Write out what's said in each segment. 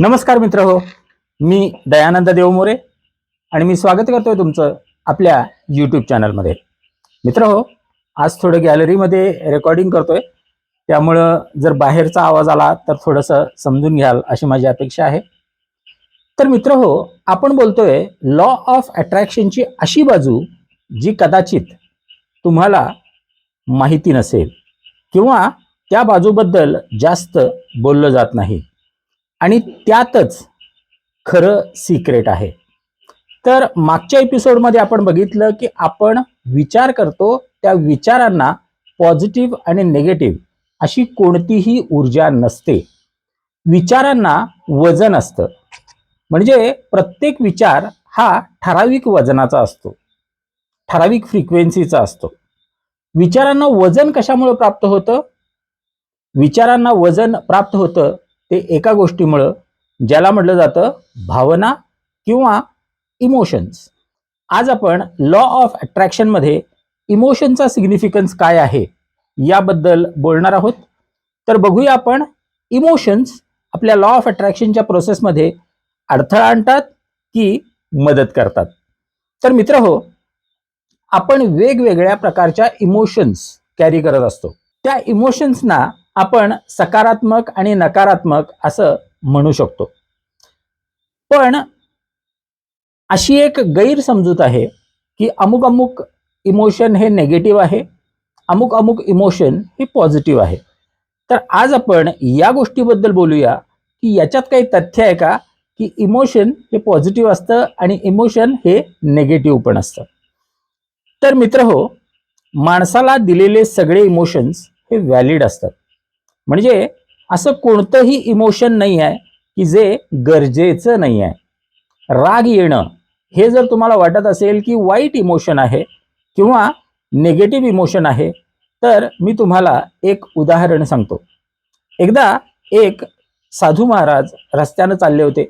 नमस्कार मित्र हो मी दयानंद देवमोरे आणि मी स्वागत करतोय तुमचं आपल्या यूट्यूब चॅनलमध्ये मित्र हो आज थोडं गॅलरीमध्ये रेकॉर्डिंग करतोय. त्यामुळं जर बाहेरचा आवाज आला तर थोडंसं समजून घ्याल अशी माझी अपेक्षा आहे. तर मित्र हो आपण बोलतोय लॉ ऑफ अट्रॅक्शनची अशी बाजू जी कदाचित तुम्हाला माहिती नसेल किंवा त्या बाजूबद्दल जास्त बोललं जात नाही. आणि त्यातच खरं सिक्रेट आहे. तर मागच्या एपिसोडमध्ये आपण बघितलं की आपण विचार करतो त्या विचारांना पॉझिटिव्ह आणि निगेटिव्ह अशी कोणतीही ऊर्जा नसते. विचारांना वजन असतं. म्हणजे प्रत्येक विचार हा ठराविक वजनाचा असतो. ठराविक फ्रिक्वेन्सीचा असतो. विचारांना वजन कशामुळे प्राप्त होतं? विचारांना वजन प्राप्त होतं ते एका गोष्टीमुळं ज्याला म्हटलं जातं भावना किंवा इमोशन्स आज आपण लॉ ऑफ अट्रॅक्शनमध्ये इमोशनचा सिग्निफिकन्स काय आहे याबद्दल बोलणार आहोत. तर बघूया आपण इमोशन्स आपल्या लॉ ऑफ अट्रॅक्शनच्या प्रोसेसमध्ये अडथळा आणतात की मदत करतात. तर मित्र हो आपण वेगवेगळ्या प्रकारच्या इमोशन्स कॅरी करत असतो. त्या इमोशन्सना आपण सकारात्मक आणि नकारात्मक असं म्हणू शकतो. पण अशी एक गैरसमजूत आहे की अमुक अमुक इमोशन हे नेगेटिव्ह आहे अमुक अमुक इमोशन हे पॉझिटिव्ह आहे. तर आज आपण या गोष्टीबद्दल बोलूया की याच्यात काही तथ्य आहे का की इमोशन हे पॉझिटिव्ह असतं आणि इमोशन हे नेगेटिव्ह पण असतं. तर मित्र हो माणसाला दिलेले सगळे इमोशन्स हे व्हॅलिड असतात. म्हणजे असं कोणतंही इमोशन नाही आहे की जे गरजेचं नाही आहे राग येणं हे जर तुम्हाला वाटत असेल की वाईट इमोशन आहे किंवा नेगेटिव्ह इमोशन आहे तर मी तुम्हाला एक उदाहरण सांगतो. एकदा एक साधू महाराज रस्त्यानं चालले होते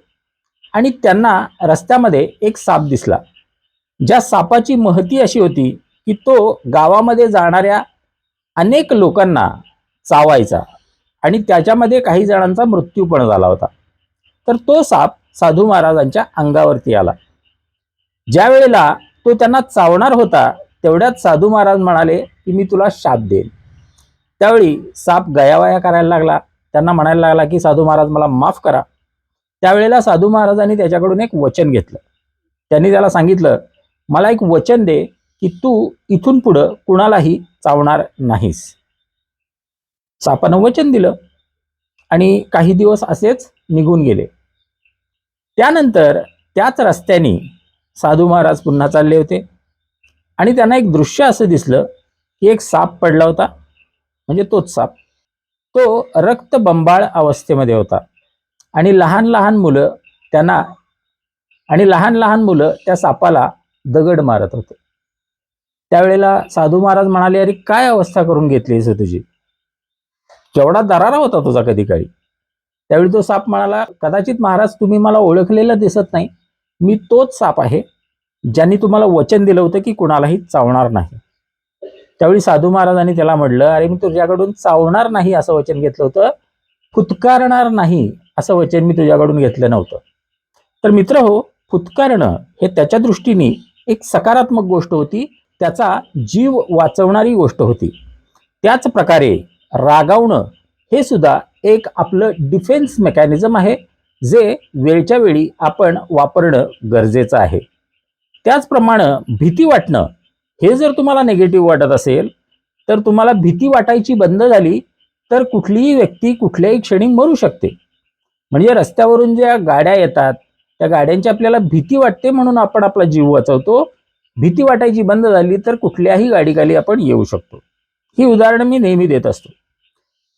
आणि त्यांना रस्त्यामध्ये एक साप दिसला. ज्या सापाची महती अशी होती की तो गावामध्ये जाणाऱ्या अनेक लोकांना चावायचा. आणि त्याच्यामध्ये काही जणांचा मृत्यू पण झाला होता. तर तो साप साधू महाराजांच्या अंगावरती आला. ज्या वेळेला तो त्यांना चावणार होता तेवढ्यात साधू महाराज म्हणाले की मी तुला शाप देईन. त्यावेळी साप गयावया करायला लागला. त्यांना म्हणायला लागला की साधू महाराज मला माफ करा. त्यावेळेला साधू महाराजांनी त्याच्याकडून एक वचन घेतलं. त्यांनी त्याला सांगितलं मला एक वचन दे की तू इथून पुढं कुणालाही चावणार नाहीस. सापानं वचन दिलं. आणि काही दिवस असेच निघून गेले. त्यानंतर त्याच रस्त्याने साधू महाराज पुन्हा चालले होते. आणि त्यांना एक दृश्य असं दिसलं की एक साप पडला होता. म्हणजे तोच साप. तो रक्तबंबाळ अवस्थेमध्ये होता. आणि लहान लहान मुलं त्यांना आणि लहान लहान मुलं त्या सापाला दगड मारत होते. त्यावेळेला साधू महाराज म्हणाले अरे काय अवस्था करून घेतलीस तुझी? जेवढा दरारा होता तुझा कधी काळी त्यावेळी तो साप म्हणाला कदाचित महाराज तुम्ही मला ओळखलेला दिसत नाही. मी तोच साप आहे ज्यांनी तुम्हाला वचन दिलं होतं की कुणालाही चावणार नाही. त्यावेळी साधू महाराजांनी त्याला म्हटलं अरे मी तुझ्याकडून चावणार नाही असं वचन घेतलं होतं. फुतकारणार नाही असं वचन मी तुझ्याकडून घेतलं नव्हतं. तर मित्र हो फुतकारणं हे त्याच्या दृष्टीने एक सकारात्मक गोष्ट होती. त्याचा जीव वाचवणारी गोष्ट होती. त्याच प्रकारे रागावणं हे सुद्धा एक आपलं डिफेन्स मेकॅनिझम आहे जे वेळच्या वेळी आपण वापरणं गरजेचं आहे. त्याचप्रमाणे भीती वाटणं हे जर तुम्हाला नेगेटिव्ह वाटत असेल तर तुम्हाला भीती वाटायची बंद झाली तर कुठलीही व्यक्ती कुठल्याही क्षणी मरू शकते. म्हणजे रस्त्यावरून ज्या गाड्या येतात त्या गाड्यांची आपल्याला भीती वाटते म्हणून आपण आपला जीव वाचवतो. भीती वाटायची बंद झाली तर कुठल्याही गाडीखाली आपण येऊ शकतो. ही उदाहरणं मी नेहमी देत असतो.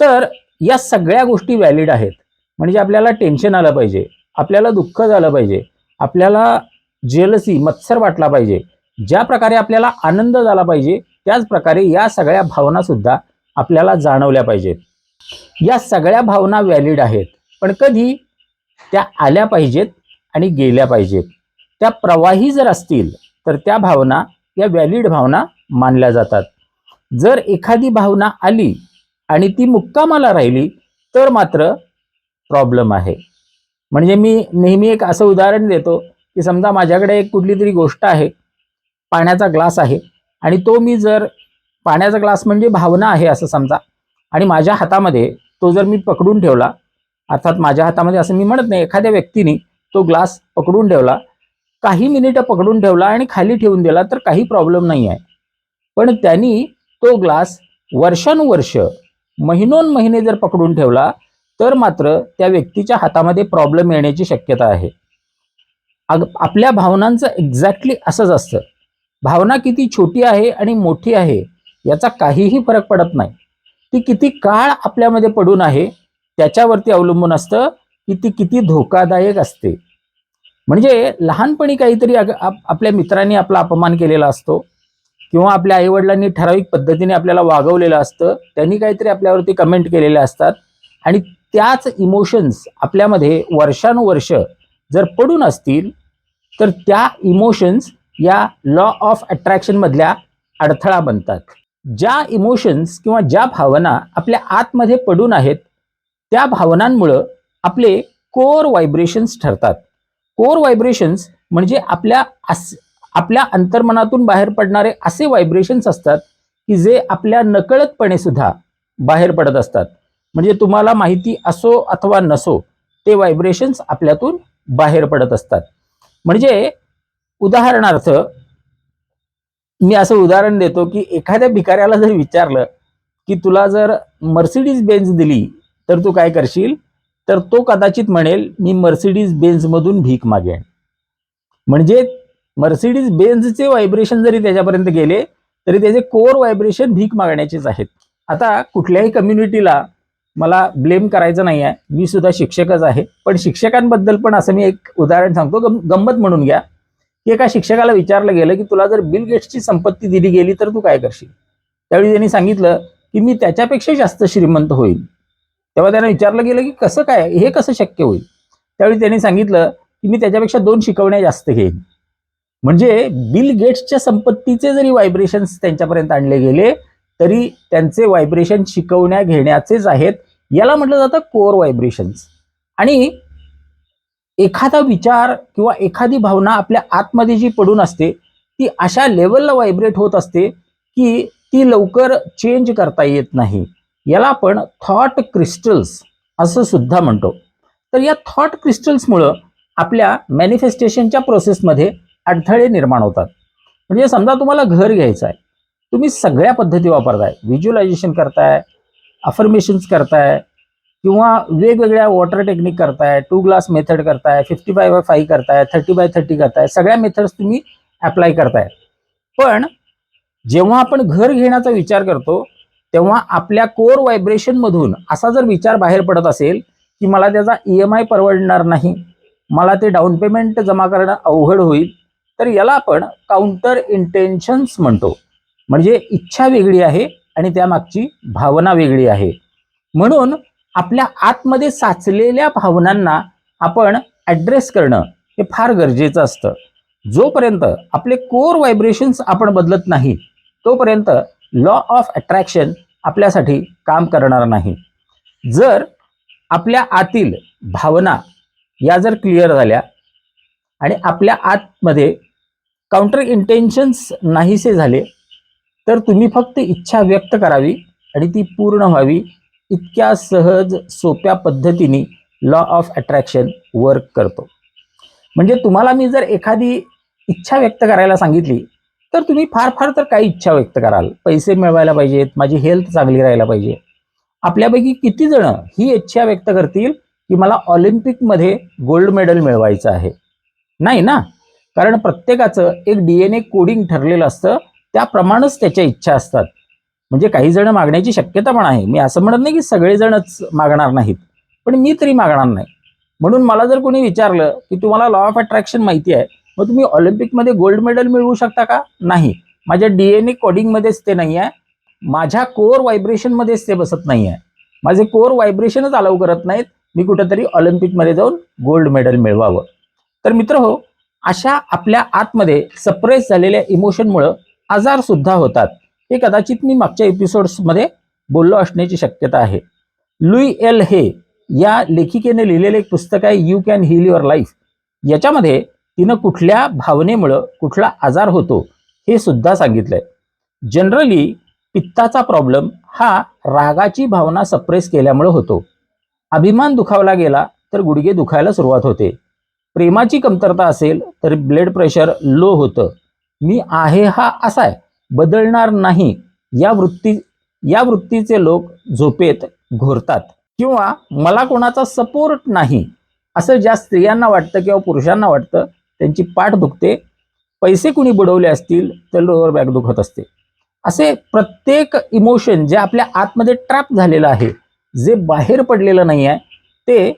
तर या सगळ्या गोष्टी व्हॅलिड आहेत. म्हणजे आपल्याला टेन्शन आलं पाहिजे. आपल्याला दुःख झालं पाहिजे. आपल्याला जेलसी मत्सर वाटला पाहिजे. ज्या प्रकारे आपल्याला आनंद झाला पाहिजे त्याच प्रकारे या सगळ्या भावना सुद्धा आपल्याला जाणवल्या पाहिजेत. या सगळ्या भावना व्हॅलिड आहेत. पण कधी त्या आल्या पाहिजेत आणि गेल्या पाहिजेत. त्या प्रवाही जर असतील तर त्या भावना या व्हॅलिड भावना मानल्या जातात. जर एखादी भावना आली आणि ती मुक्कामाला राहिली तर मात्र प्रॉब्लेम आहे. म्हणजे मी नेहमी एक असं उदाहरण देतो की समजा माझ्याकडे एक कुठली तरी गोष्ट आहे पाण्याचा ग्लास आहे आणि तो मी जर पाण्याचा ग्लास म्हणजे भावना आहे असं समजा आणि माझ्या हातामध्ये तो जर मी पकडून ठेवला अर्थात माझ्या हातामध्ये असं मी म्हणत नाही एखाद्या व्यक्तीने तो ग्लास पकडून ठेवला काही मिनिटं पकडून ठेवला आणि खाली ठेवून दिला तर काही प्रॉब्लेम नाही आहे. पण त्यांनी तो ग्लास वर्षानुवर्ष महिनोन महिने जर पकडून ठेवला तर मात्र त्या व्यक्तीच्या हातामध्ये प्रॉब्लेम येण्याची शक्यता आहे. अग आपल्या भावनांचं एक्झॅक्टली असंच असतं. भावना किती छोटी आहे आणि मोठी आहे याचा काहीही फरक पडत नाही. ती किती काळ आपल्यामध्ये पडून आहे त्याच्यावरती अवलंबून असतं की ती किती धोकादायक असते. म्हणजे लहानपणी काहीतरी अग- आप- आपल्या मित्रांनी आपला अपमान केलेला असतो. किंवा आपल्या आईवडिलांनी ठराविक पद्धतीने आपल्याला वागवलेलं असतं त्यांनी काहीतरी आपल्यावरती कमेंट केलेले असतात. आणि त्याच इमोशन्स आपल्यामध्ये वर्षानुवर्ष जर पडून असतील तर त्या इमोशन्स या लॉ ऑफ अट्रॅक्शन मधल्या अडथळा बनतात. ज्या इमोशन्स किंवा ज्या भावना आपल्या आतमध्ये पडून आहेत त्या भावनांमुळं आपले कोर व्हायब्रेशन्स ठरतात. कोर व्हायब्रेशन्स म्हणजे आपल्या अस आपल्या अंतर्मनातून बाहेर पडणारे असे व्हायब्रेशन्स असतात की जे आपल्या नकळतपणे सुद्धा बाहेर पडत असतात. म्हणजे तुम्हाला माहिती असो अथवा नसो ते व्हायब्रेशन्स आपल्यातून बाहेर पडत असतात. म्हणजे उदाहरणार्थ मी असं उदाहरण देतो की एखाद्या भिकाऱ्याला जर विचारलं की तुला जर मर्सिडीज बेन्झ दिली तर तू काय करशील? तर तो कदाचित म्हणेल मी मर्सिडीज बेन्झमधून भीक मागेन. म्हणजे मर्सिडीज बेन्झचे व्हायब्रेशन जरी त्याच्यापर्यंत गेले तरी त्याचे कोर व्हायब्रेशन भीक मागण्याचेच आहेत. आता कुठल्याही कम्युनिटीला मला ब्लेम करायचं नाही आहे. मी सुद्धा शिक्षकच आहे. पण शिक्षकांबद्दल पण असं मी एक उदाहरण सांगतो. गम गंमत म्हणून घ्या. की एका शिक्षकाला विचारलं गेलं की तुला जर बिल गेट्सची संपत्ती दिली गेली तर तू काय करशील? त्यावेळी त्यांनी सांगितलं की मी त्याच्यापेक्षा जास्त श्रीमंत होईल तेव्हा त्यांना विचारलं गेलं की कसं काय? हे कसं शक्य होईल? त्यावेळी त्यांनी सांगितलं की मी त्याच्यापेक्षा दोन शिकवण्या जास्त घेईन. म्हणजे बिल गेट्सच्या संपत्तीचे जरी व्हायब्रेशन्स त्यांच्यापर्यंत आणले गेले तरी त्यांचे व्हायब्रेशन शिकवण्या घेण्याचेच आहेत. याला म्हटलं जातं कोर व्हायब्रेशन्स आणि एखादा विचार किंवा एखादी भावना आपल्या आतमध्ये जी पडून असते ती अशा लेवलला व्हायब्रेट होत असते की ती लवकर चेंज करता येत नाही. याला आपण थॉट क्रिस्टल्स असं सुद्धा म्हणतो. तर या थॉट क्रिस्टल्समुळं आपल्या मॅनिफेस्टेशनच्या प्रोसेसमध्ये अडथळे निर्माण होतात. म्हणजे समजा तुम्हाला घर घ्यायचं आहे तुम्ही सगळ्या पद्धती वापरताय. व्हिज्युअलायझेशन करताय अफर्मेशन्स करताय किंवा वेगवेगळ्या वॉटर टेक्निक करताय टू ग्लास मेथड करताय फिफ्टी बाय बाय फाईव्ह करताय थर्टी बाय थर्टी करताय सगळ्या मेथड्स तुम्ही अप्लाय करताय. पण जेव्हा आपण घर घेण्याचा विचार करतो तेव्हा आपल्या कोर व्हायब्रेशनमधून असा जर विचार बाहेर पडत असेल की मला त्याचा ई एम आय परवडणार नाही मला ते डाऊन पेमेंट जमा करणं अवघड होईल तर याला आपण काउंटर इंटेन्शन्स म्हणतो. म्हणजे इच्छा वेगळी आहे आणि त्यामागची भावना वेगळी आहे. म्हणून आपल्या आतमध्ये साचलेल्या भावनांना आपण ॲड्रेस करणं हे फार गरजेचं असतं. जोपर्यंत आपले कोर व्हायब्रेशन्स आपण बदलत नाही तोपर्यंत लॉ ऑफ अट्रॅक्शन आपल्यासाठी काम करणार नाही. जर आपल्या आतील भावना या जर क्लिअर झाल्या आणि आपल्या आतमध्ये काउंटर इंटेन्शन्स नाहीसे झाले तर तुम्ही फक्त इच्छा व्यक्त करावी आणि ती पूर्ण व्हावी. इतक्या सहज सोप्या पद्धतीने लॉ ऑफ अट्रॅक्शन वर्क करतो. म्हणजे तुम्हाला मी जर एखादी इच्छा व्यक्त करायला सांगितली तर तुम्ही फार फार तर काही इच्छा व्यक्त कराल. पैसे मिळवायला पाहिजेत माझी हेल्थ चांगली राहायला पाहिजे. आपल्यापैकी किती जण ही इच्छा व्यक्त करतील की मला ऑलिम्पिकमध्ये गोल्ड मेडल मिळवायचं आहे? नाही ना? कारण प्रत्येकाचं एक डी एन ए कोडिंग ठरलेलं असतं. त्याप्रमाणेच त्याच्या इच्छा असतात. म्हणजे काही जण मागण्याची शक्यता पण आहे. मी असं म्हणत नाही की सगळेजणच मागणार नाहीत. पण मी तरी मागणार नाही. म्हणून मला जर कोणी विचारलं की तुम्हाला लॉ ऑफ अट्रॅक्शन माहिती आहे मग तुम्ही ऑलिम्पिकमध्ये गोल्ड मेडल मिळवू शकता का? नाही. माझ्या डी एन ए कोडिंगमध्येच ते नाही आहे. माझ्या कोर व्हायब्रेशनमध्येच ते बसत नाही आहे. माझे कोर व्हायब्रेशनच अलाव करत नाहीत. मी कुठंतरी ऑलिम्पिकमध्ये जाऊन गोल्ड मेडल मिळवावं. तर मित्र हो अशा आपल्या आतमध्ये सप्रेस झालेल्या इमोशनमुळं आजार सुद्धा होतात. हे कदाचित मी मागच्या एपिसोड्समध्ये बोललो असण्याची शक्यता आहे. लुई एल हे या लेखिकेने लिहिलेले एक पुस्तक आहे you can heal your life याच्यामध्ये तिनं कुठल्या भावनेमुळं कुठला आजार होतो हे सुद्धा सांगितलंय. जनरली पित्ताचा प्रॉब्लेम हा रागाची भावना सप्रेस केल्यामुळे होतो. अभिमान दुखावला गेला तर गुडघे दुखायला सुरुवात होते. प्रेमाची कमतरता असेल तर ब्लड प्रेशर लो होतं. मी आहे हा असा आहे. बदलणार नाही. या वृत्ती या वृत्तीचे लोक झोपेत घोरतात. किंवा मला कोणाचा सपोर्ट नाही. असं ज्या स्त्रियांना वाटतं किंवा पुरुषांना वाटतं त्यांची पाठ दुखते. पैसे कुणी बुडवले असतील तर लोअर बॅक दुखत असते. असे प्रत्येक इमोशन जे आपल्या आतमध्ये ट्रॅप झालेलं आहे जे बाहेर पडलेलं नाही आहे ते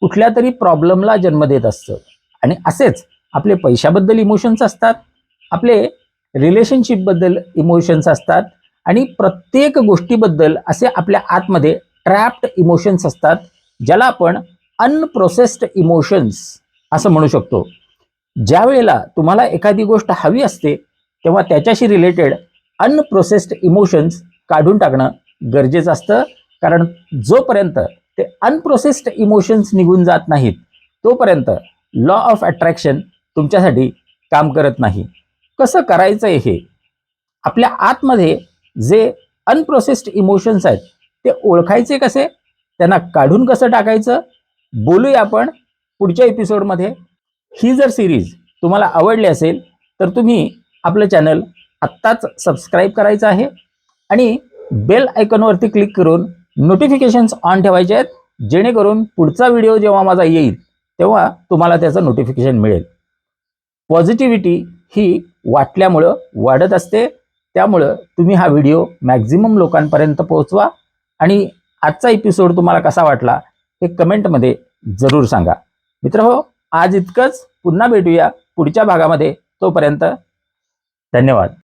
कुठल्या तरी प्रॉब्लेमला जन्म देत असतं. आणि असेच आपले पैशाबद्दल इमोशन्स असतात आपले रिलेशनशिपबद्दल इमोशन्स असतात आणि प्रत्येक गोष्टीबद्दल असे आपल्या आतमध्ये ट्रॅप्ड इमोशन्स असतात ज्याला आपण अनप्रोसेस्ड इमोशन्स असं म्हणू शकतो. ज्या वेळेला तुम्हाला एखादी गोष्ट हवी असते तेव्हा त्याच्याशी रिलेटेड अनप्रोसेस्ड इमोशन्स काढून टाकणं गरजेचं असतं. कारण जोपर्यंत ते अनप्रोसेस्ड इमोशन्स निघून जात नाहीत तोपर्यंत लॉ ऑफ अट्रॅक्शन तुमच्यासाठी काम करत नाही. कसं करायचं आहे हे? आपल्या आतमध्ये जे अनप्रोसेस्ड इमोशन्स आहेत ते ओळखायचे कसे? त्यांना काढून कसं टाकायचं? बोलूया आपण पुढच्या एपिसोडमध्ये ही जर सिरीज तुम्हाला आवडली असेल तर तुम्ही आपलं चॅनल आत्ताच सबस्क्राईब करायचं आहे आणि बेल आयकॉनवरती क्लिक करून नोटिफिकेशन्स ऑन ठेवायचे आहेत जेणेकरून पुढचा व्हिडिओ जेव्हा माझा येईल तेव्हा तुम्हाला त्याचं नोटिफिकेशन मिळेल. पॉझिटिव्हिटी ही वाटल्यामुळं वाढत असते. त्यामुळं तुम्ही हा व्हिडिओ मॅक्झिमम लोकांपर्यंत पोहोचवा. आणि आजचा एपिसोड तुम्हाला कसा वाटला हे कमेंटमध्ये जरूर सांगा. मित्र हो आज इतकंच. पुन्हा भेटूया पुढच्या भागामध्ये. तोपर्यंत धन्यवाद.